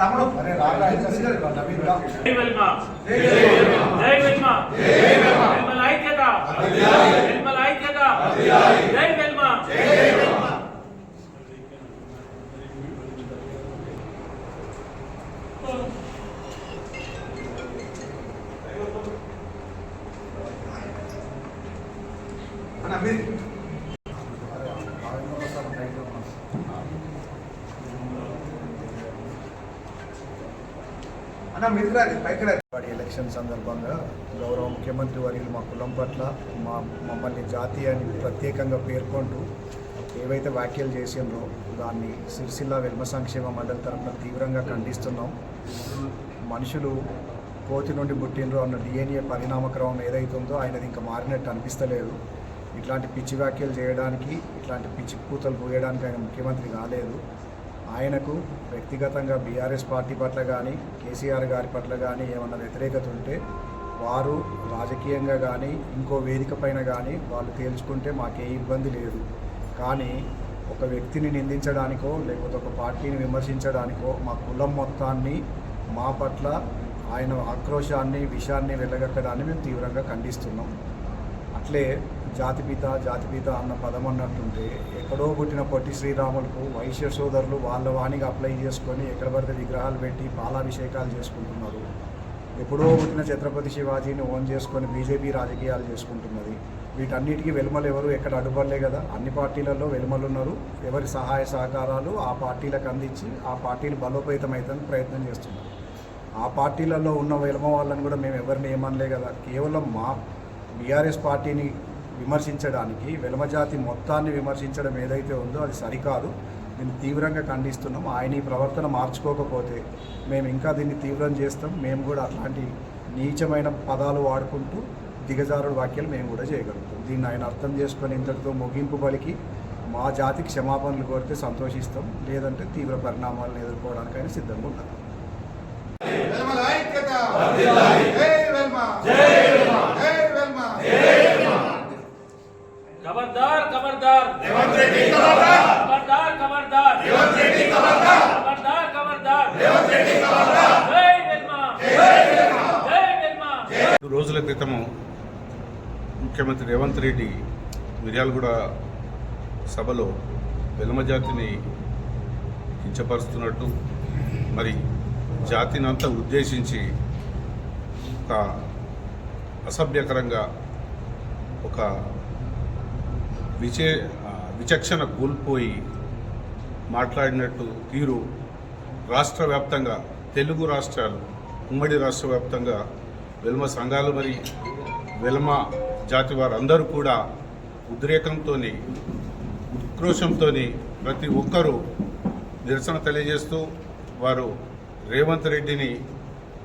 తమ్ముడు. అరే రాగా నవీన్ రా జై వెల్మా జై వెల్మా వెల్మల ఐక్యత వెల్మల ఐక్యత జై వెల్మా అన్న మీరు అన్న మీరు రాదు పైకి రాదు వాడి ఎలక్షన్ సందర్భంగా గౌరవ ముఖ్యమంత్రి వర్యులు మా కులం పట్ల మా మమ్మల్ని జాతీయ అని ప్రత్యేకంగా పేర్కొంటూ ఏవైతే వ్యాఖ్యలు చేసిండ్రో దాన్ని సిరిసిల్ల వెల్మ సంక్షేమ మండలి తరఫున తీవ్రంగా ఖండిస్తున్నాం. మనుషులు కోతి నుండి పుట్టినరో అన్న డిఎన్ఏ పరిణామక్రమం ఏదైతుందో ఆయనది ఇంకా మారినట్టు అనిపిస్తలేదు. ఇట్లాంటి పిచ్చి వ్యాఖ్యలు చేయడానికి ఇట్లాంటి పిచ్చి కూతలు పోయడానికి ఆయన ముఖ్యమంత్రి కాలేదు ఆయనకు వ్యక్తిగతంగా బీఆర్ఎస్ పార్టీ పట్ల కానీ కేసీఆర్ గారి పట్ల కానీ ఏమన్నా వ్యతిరేకత ఉంటే వారు రాజకీయంగా కానీ ఇంకో వేదిక పైన కానీ వాళ్ళు తేల్చుకుంటే మాకే ఇబ్బంది లేదు. కానీ ఒక వ్యక్తిని నిందించడానికో లేకపోతే ఒక పార్టీని విమర్శించడానికో మా కులం మొత్తాన్ని మా పట్ల ఆయన ఆక్రోశాన్ని విషయాన్ని వెళ్ళగక్కడాన్ని మేము తీవ్రంగా ఖండిస్తున్నాం. అట్లే జాతిపిత జాతిపిత అన్న పదం అన్నట్టుంటే ఎక్కడో పుట్టిన పొట్టి శ్రీరాములకు వైశ్య సోదరులు వాళ్ళ వాణిగా అప్లై చేసుకొని ఎక్కడ పడితే విగ్రహాలు పెట్టి పాలాభిషేకాలు చేసుకుంటున్నారు. ఎప్పుడో పుట్టిన ఛత్రపతి శివాజీని ఓన్ చేసుకొని బీజేపీ రాజకీయాలు చేసుకుంటున్నది. వీటన్నిటికీ వెలుమలు ఎవరు? ఎక్కడ అడ్డుపడలే కదా. అన్ని పార్టీలలో వెలుమలు ఉన్నారు. ఎవరి సహాయ సహకారాలు ఆ పార్టీలకు అందించి ఆ పార్టీలు బలోపేతం ప్రయత్నం చేస్తున్నారు. ఆ పార్టీలలో ఉన్న వెలుమ వాళ్ళని కూడా మేము ఎవరిని ఏమనలే కదా. కేవలం మా బీఆర్ఎస్ పార్టీని విమర్శించడానికి వెలమజాతి మొత్తాన్ని విమర్శించడం ఏదైతే ఉందో అది సరికాదు. దీన్ని తీవ్రంగా ఖండిస్తున్నాం. ఆయన ఈ ప్రవర్తన మార్చుకోకపోతే మేము ఇంకా దీన్ని తీవ్రం చేస్తాం. మేము కూడా అట్లాంటి నీచమైన పదాలు వాడుకుంటూ దిగజారుడు వ్యాఖ్యలు మేము కూడా చేయగలుగుతాం. దీన్ని ఆయన అర్థం చేసుకొని ఇంతటితో ముగింపు పలికి మా జాతి క్షమాపణలు కోరితే సంతోషిస్తాం. లేదంటే తీవ్ర పరిణామాలను ఎదుర్కోవడానికి ఆయన సిద్ధంగా ఉన్నాం వెల్మల ఐక్యత జై వెల్మ జై వెల్మ జై వెల్మ ఖబర్దార్ ఖబర్దార్ రేవంత్ రెడ్డి ఖబర్దార్ ఖబర్దార్ ఖబర్దార్ రేవంత్ రెడ్డి ఖబర్దార్ ఖబర్దార్ ఖబర్దార్ రేవంత్ రెడ్డి ఖబర్దార్ జై వెల్మా జై వెల్మా జై రెండు రోజుల క్రితము ముఖ్యమంత్రి రేవంత్ రెడ్డి మిర్యాలగూడ సభలో వెలమ జాతిని కించపరుస్తున్నట్టు మరి జాతిని అంతా ఉద్దేశించి ఒక అసభ్యకరంగా ఒక విచే విచక్షణ కోల్పోయి మాట్లాడినట్టు తీరు రాష్ట్ర వ్యాప్తంగా తెలుగు రాష్ట్రాలు ఉమ్మడి రాష్ట్ర వ్యాప్తంగా వెల్మ సంఘాలు మరి వెల్మ జాతి వారందరూ కూడా ఉద్రేకంతో ఉక్రోషంతో ప్రతి ఒక్కరూ నిరసన తెలియజేస్తూ వారు రేవంత్ రెడ్డిని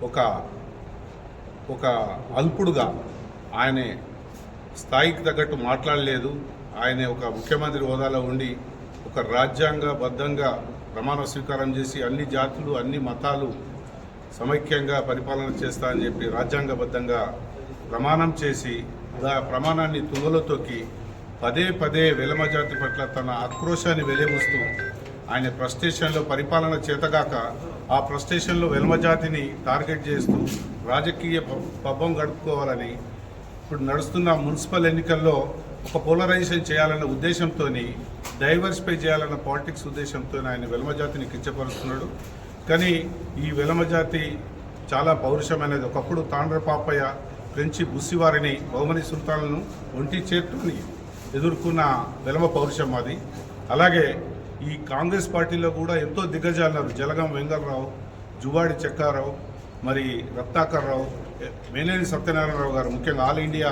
ఒక ఒక అల్పుడుగా ఆయన స్థాయికి తగ్గట్టు మాట్లాడలేదు. ఆయన ఒక ముఖ్యమంత్రి హోదాలో ఉండి ఒక రాజ్యాంగబద్ధంగా ప్రమాణ స్వీకారం చేసి అన్ని జాతులు అన్ని మతాలు సమైక్యంగా పరిపాలన చేస్తా అని చెప్పి రాజ్యాంగబద్ధంగా ప్రమాణం చేసి ఆ ప్రమాణాన్ని తుంగలో తొక్కి పదే పదే వెలమ జాతి పట్ల తన ఆక్రోశాన్ని వెలిబుస్తూ ఆయన ప్రస్టేషన్లో పరిపాలన చేతగాక ఆ ప్రస్టేషన్లో వెలమ జాతిని టార్గెట్ చేస్తూ రాజకీయ ప- పబ్బం గడుపుకోవాలని ఇప్పుడు నడుస్తున్న మున్సిపల్ ఎన్నికల్లో ఒక పోలరైజేషన్ చేయాలన్న ఉద్దేశంతో డైవర్సిఫై చేయాలన్న పాలిటిక్స్ ఉద్దేశంతో ఆయన వెలమజాతిని కించపరుస్తున్నాడు. కానీ ఈ వెలమజాతి చాలా పౌరుషమైనది. ఒకప్పుడు తాండ్ర పాపయ్య ఫ్రెంచి బుస్సివారిని బహుమని సుల్తాన్లను ఒంటి చేతుని ఎదుర్కొన్న వెలమ పౌరుషం అది. అలాగే ఈ కాంగ్రెస్ పార్టీలో కూడా ఎంతో దిగ్గజాలన్నారు జలగం వెంగళరావు జువాడి చెక్కారావు మరి రత్నాకర్ రావు మేనేని సత్యనారాయణరావు గారు ముఖ్యంగా ఆల్ ఇండియా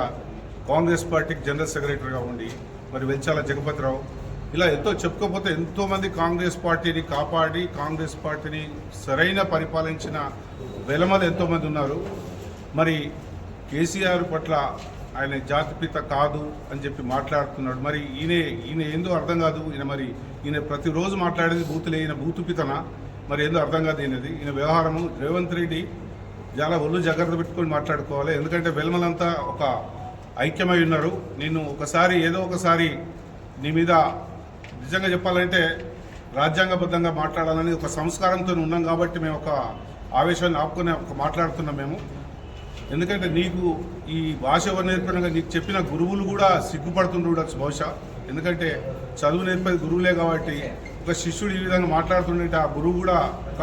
కాంగ్రెస్ పార్టీకి జనరల్ సెక్రటరీగా ఉండి మరి వెంచాల జగపతిరావు ఇలా ఎంతో చెప్పుకోకపోతే ఎంతోమంది కాంగ్రెస్ పార్టీని కాపాడి కాంగ్రెస్ పార్టీని సరైన పరిపాలించిన వెలమలు ఎంతోమంది ఉన్నారు. మరి కేసీఆర్ పట్ల ఆయన జాతిపిత కాదు అని చెప్పి మాట్లాడుతున్నాడు. మరి ఈయన ఈయన ఏందో అర్థం కాదు. ఈయన మరి ఈయన ప్రతిరోజు మాట్లాడేది బూతులే ఈయన బూతుపితన మరి ఏందో అర్థం కాదు ఈయనది. ఈయన వ్యవహారము రేవంత్ రెడ్డి చాలా ఒళ్ళు జాగ్రత్త పెట్టుకొని మాట్లాడుకోవాలి. ఎందుకంటే వెలమలంతా ఒక ఐక్యమై ఉన్నారు. నేను ఒకసారి ఏదో ఒకసారి నీ మీద నిజంగా చెప్పాలంటే రాజ్యాంగబద్ధంగా మాట్లాడాలని ఒక సంస్కారంతో ఉన్నాం కాబట్టి మేము ఒక ఆవేశాన్ని ఆపుకొని ఒక మాట్లాడుతున్నాం మేము. ఎందుకంటే నీకు ఈ భాష ఎవరు నేర్పినాక నీకు చెప్పిన గురువులు కూడా సిగ్గుపడుతుండవచ్చు బహుశా. ఎందుకంటే చదువు నేర్పేది గురువులే కాబట్టి ఒక శిష్యుడు ఈ విధంగా మాట్లాడుతుంటే ఆ గురువు కూడా ఒక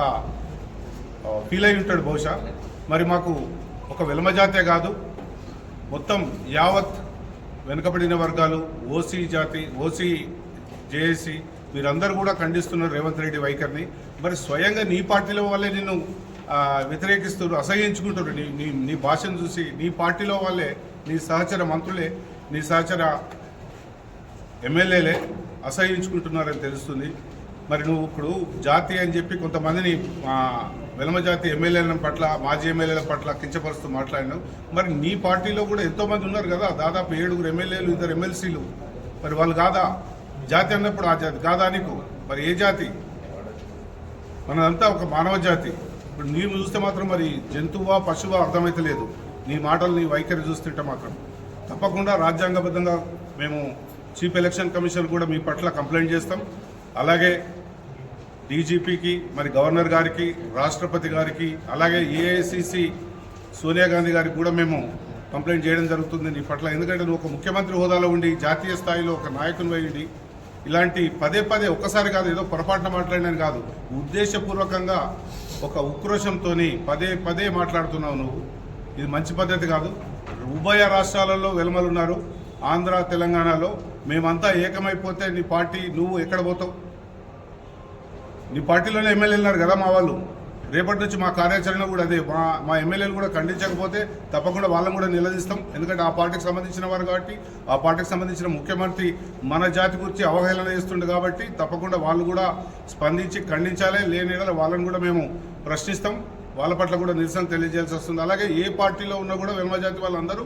ఫీల్ అయి ఉంటాడు బహుశా. మరి మాకు ఒక వెలమజాతే కాదు. మొత్తం యావత్ వెనుకబడిన వర్గాలు ఓసీ జాతి ఓసీ జేఏసీ మీరందరూ కూడా ఖండిస్తున్నారు రేవంత్ రెడ్డి వైఖరిని. మరి స్వయంగా నీ పార్టీలో వల్లే నిన్ను వ్యతిరేకిస్తున్నారు అసహించుకుంటారు నీ నీ నీ భాషను చూసి నీ పార్టీలో వాళ్ళే నీ సహచర మంత్రులే నీ సహచర ఎమ్మెల్యేలే అసహించుకుంటున్నారని తెలుస్తుంది. మరి నువ్వు ఇప్పుడు జాతి అని చెప్పి కొంతమందిని వెలమజాతి వెలమ జాతి ఎమ్మెల్యేల పట్ల మాజీ ఎమ్మెల్యేల పట్ల కించపరుస్తూ మాట్లాడినాం మరి నీ పార్టీలో కూడా ఎంతో మంది ఉన్నారు కదా దాదాపు ఏడుగురు ఎమ్మెల్యేలు ఇద్దరు ఎమ్మెల్సీలు. మరి వాళ్ళు కాదా? జాతి అన్నప్పుడు ఆ జాతి కాదా నీకు? మరి ఏ జాతి? మనదంతా ఒక మానవ జాతి. ఇప్పుడు నీవు చూస్తే మాత్రం మరి జంతువా పశువా అర్థమైతే లేదు. నీ మాటలు నీ వైఖరి చూస్తుంటే మాత్రం. తప్పకుండా రాజ్యాంగబద్ధంగా మేము చీఫ్ ఎలక్షన్ కమిషన్ కూడా మీ పట్ల కంప్లైంట్ చేస్తాం. అలాగే డీజీపీకి మరి గవర్నర్ గారికి రాష్ట్రపతి గారికి అలాగే ఏఐసిసి సోనియా గాంధీ గారికి కూడా మేము కంప్లైంట్ చేయడం జరుగుతుంది నీ పట్ల. ఎందుకంటే నువ్వు ఒక ముఖ్యమంత్రి హోదాలో ఉండి జాతీయ స్థాయిలో ఒక నాయకుని ఉండి ఇలాంటి పదే పదే ఒక్కసారి కాదు ఏదో పొరపాటున మాట్లాడినని కాదు ఉద్దేశపూర్వకంగా ఒక ఉక్రోషంతో పదే పదే మాట్లాడుతున్నావు నువ్వు. ఇది మంచి పద్ధతి కాదు. ఉభయ రాష్ట్రాలలో వెలమలు ఉన్నారు ఆంధ్ర తెలంగాణలో మేమంతా ఏకమైపోతే నీ పార్టీ నువ్వు ఎక్కడ పోతావు? నీ పార్టీలోనే ఎమ్మెల్యేలు ఉన్నారు కదా మా వాళ్ళు. రేపటి నుంచి మా కార్యాచరణ కూడా అదే. మా మా ఎమ్మెల్యేలు కూడా ఖండించకపోతే తప్పకుండా వాళ్ళని కూడా నిలదీస్తాం. ఎందుకంటే ఆ పార్టీకి సంబంధించిన వారు కాబట్టి ఆ పార్టీకి సంబంధించిన ముఖ్యమంత్రి మన జాతి గురించి అవహేళన చేస్తుండే కాబట్టి తప్పకుండా వాళ్ళు కూడా స్పందించి ఖండించాలి. లేని వాళ్ళని కూడా మేము ప్రశ్నిస్తాం. వాళ్ళ పట్ల కూడా నిరసన తెలియజేయాల్సి వస్తుంది. అలాగే ఏ పార్టీలో ఉన్నా కూడా వెల్మ జాతి వాళ్ళందరూ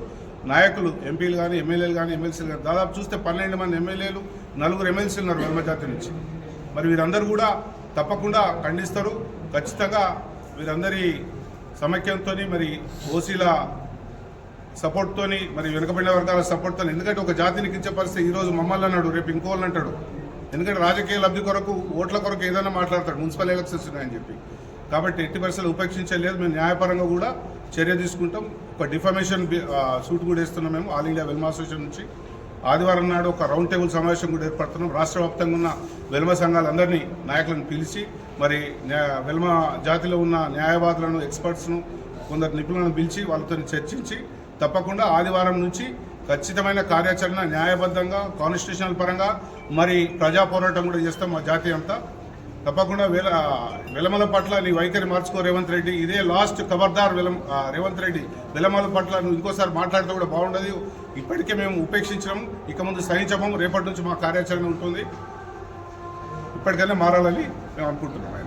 నాయకులు ఎంపీలు కానీ ఎమ్మెల్యేలు కానీ ఎమ్మెల్సీలు కానీ దాదాపు చూస్తే పన్నెండు మంది ఎమ్మెల్యేలు నలుగురు ఎమ్మెల్సీలు ఉన్నారు వెల్మ జాతి నుంచి. మరి వీరందరూ కూడా తప్పకుండా ఖండిస్తారు. ఖచ్చితంగా వీరందరి సమైక్యంతో మరి ఓసీల సపోర్ట్తోని మరి వెనుకబడిన వర్గాల సపోర్ట్తో ఎందుకంటే ఒక జాతిని కించపరిస్తే ఈరోజు మమ్మల్ని అన్నాడు రేపు ఇంకోళ్ళని అంటాడు. ఎందుకంటే రాజకీయ లబ్ధి కొరకు ఓట్ల కొరకు ఏదైనా మాట్లాడతాడు మున్సిపల్ ఎలక్షన్స్ ఉన్నాయని చెప్పి. కాబట్టి ఎట్టి పరిస్థితులు ఉపేక్షించలేదు మేము న్యాయపరంగా కూడా చర్య తీసుకుంటాం. ఒక డిఫర్మేషన్ సూట్ కూడా వేస్తున్నాం మేము ఆల్ ఇండియా వెల్మా అసోసియేషన్ నుంచి. ఆదివారం నాడు ఒక రౌండ్ టేబుల్ సమావేశం కూడా ఏర్పడుతున్నాం. రాష్ట్ర వ్యాప్తంగా ఉన్న వెల్మ సంఘాలందరినీ నాయకులను పిలిచి మరి వెల్మ జాతిలో ఉన్న న్యాయవాదులను ఎక్స్పర్ట్స్ను కొందరు నిపుణులను పిలిచి వాళ్ళతో చర్చించి తప్పకుండా ఆదివారం నుంచి ఖచ్చితమైన కార్యాచరణ న్యాయబద్ధంగా కాన్స్టిట్యూషనల్ పరంగా మరి ప్రజా పోరాటం కూడా చేస్తాం మా జాతి అంతా. తప్పకుండా వెల వెలమల పట్ల నీ వైఖరి మార్చుకో రేవంత్ రెడ్డి. ఇదే లాస్ట్ ఖబర్దార్ వెలం రేవంత్ రెడ్డి. వెలమల పట్ల నువ్వు ఇంకోసారి మాట్లాడితే కూడా బాగుండదు. ఇప్పటికే మేము ఉపేక్షించడం ఇక ముందు సహించము రేపటి నుంచి మా కార్యాచరణ ఉంటుంది. ఇప్పటికైనా మారాలని మేము అనుకుంటున్నాం.